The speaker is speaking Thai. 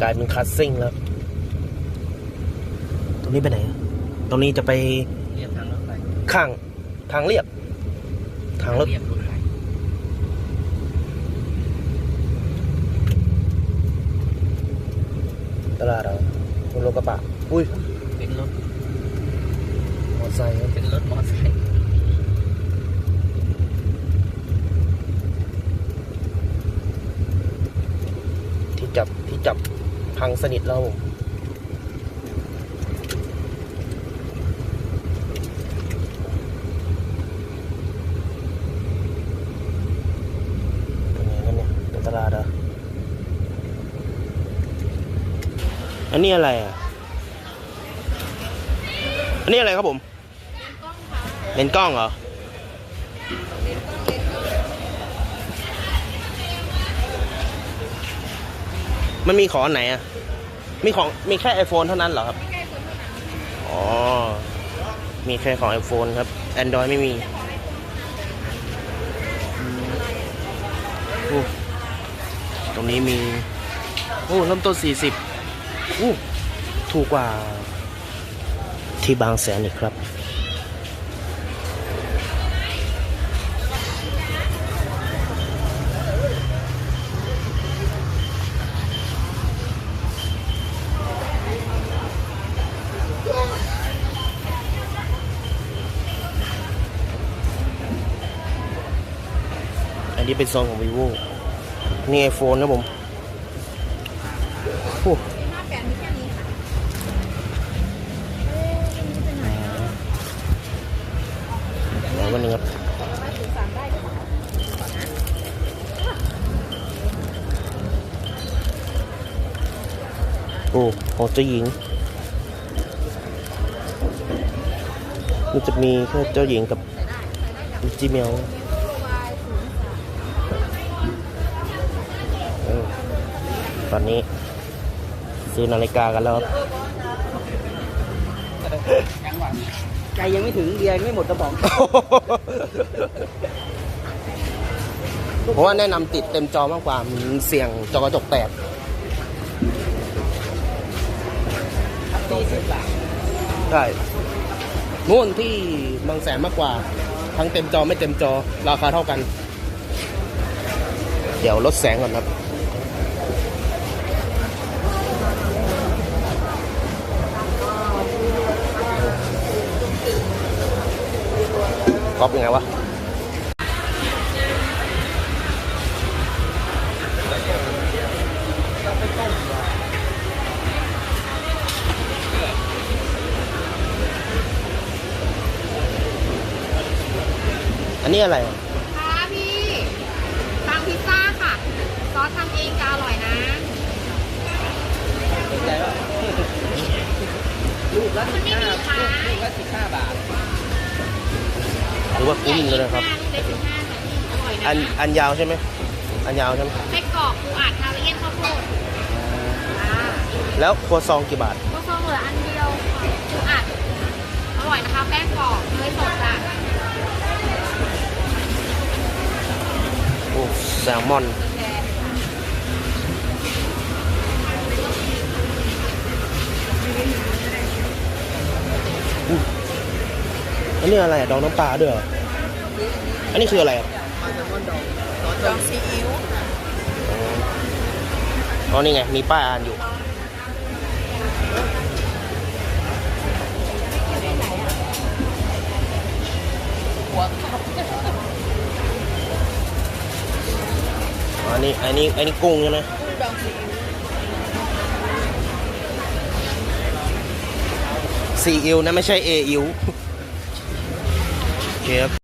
กลายเป็นคัสซิ่งแล้ว ตรงนี้ไปไหนอะตรงนี้จะไปเรียบทางรถไฟข้างทางเรียบ ทางรถเรียบรถไฟตลาดเรารถกระบะอุ้ย เป็นรถมอเตอร์ไซค์ครับเป็นรถมอเตอร์ไซค์ที่จับที่จับ พังสนิทแล้วผมเป็นไงกันเนี่ยเป็นตลาดเหรอะอันนี้อะไรอะ อันนี้อะไรครับผมเลนส์กล้องเหรอ มันมีของอันไหนอะ มีของมีแค่ iPhone เท่านั้นเหรอครับ อ๋อ มีแค่ของ iPhone ครับ Android ไม่มีอู้ตรงนี้มีโอ้เริ่มต้น 40อู้ถูกกว่าที่บางแสนอีกครับ นี้เป็นซองของ vivo นี่ไอโฟนนะผมโอ้วันนึงครับโอ้ของเจ้าหญิงมันจะมีแค่เจ้าหญิงกับจิเมีย ตอนนี้ ซื้อนาฬิกากันแล้วครับใจยังไม่ถึงเบียร์ยังไม่หมดกระป๋องเพราะว่าแนะนำติดเต็มจอมากกว่ามันเสี่ยงจอกระจกแตกสี่สิบบาทใช่นู่นที่บางแสนมากกว่า ทั้งเต็มจอไม่เต็มจอราคาเท่ากัน เดี๋ยวลดแสงก่อนครับ ก๊อปยังไงวะอันนี้อะไรอะค่ะพี่ปังพิซซ่าค่ะ ซอสทำเองจะอร่อยนะสนใจป่ะลูกละมัสินบไม่ห้ามีค่ะลูกละสิบห้าบาท หรือว่าคุ้มเลยนะครับเล็กสิบห้าค่ะพี่อร่อยนะอันอันยาวใช่ไหมอันยาวใช่ไหมไส้กรอกปูอัดทาเลียนข้าวโพดอ่าแล้วครัวซองกี่บาทก็ซองเหลืออันเดียวปูอัดอร่อยนะคะแป้งกรอบเนยสดจ้ะโอ้แซลมอนอั นนี้อะไรอะดองน้ำปลาด้วยเหรออันนี้คืออะไรอะปลาแซลมอนดองซอสดองซีอิ๊วอ๋อนี่ไง มีป้ายอ่านอยู่ หัวอ๋อนี่อันนี้ อันนี้กุ้งใช่ไหมดองซีอิ๊วซีอิวนะไม่ใช่เออิว camp.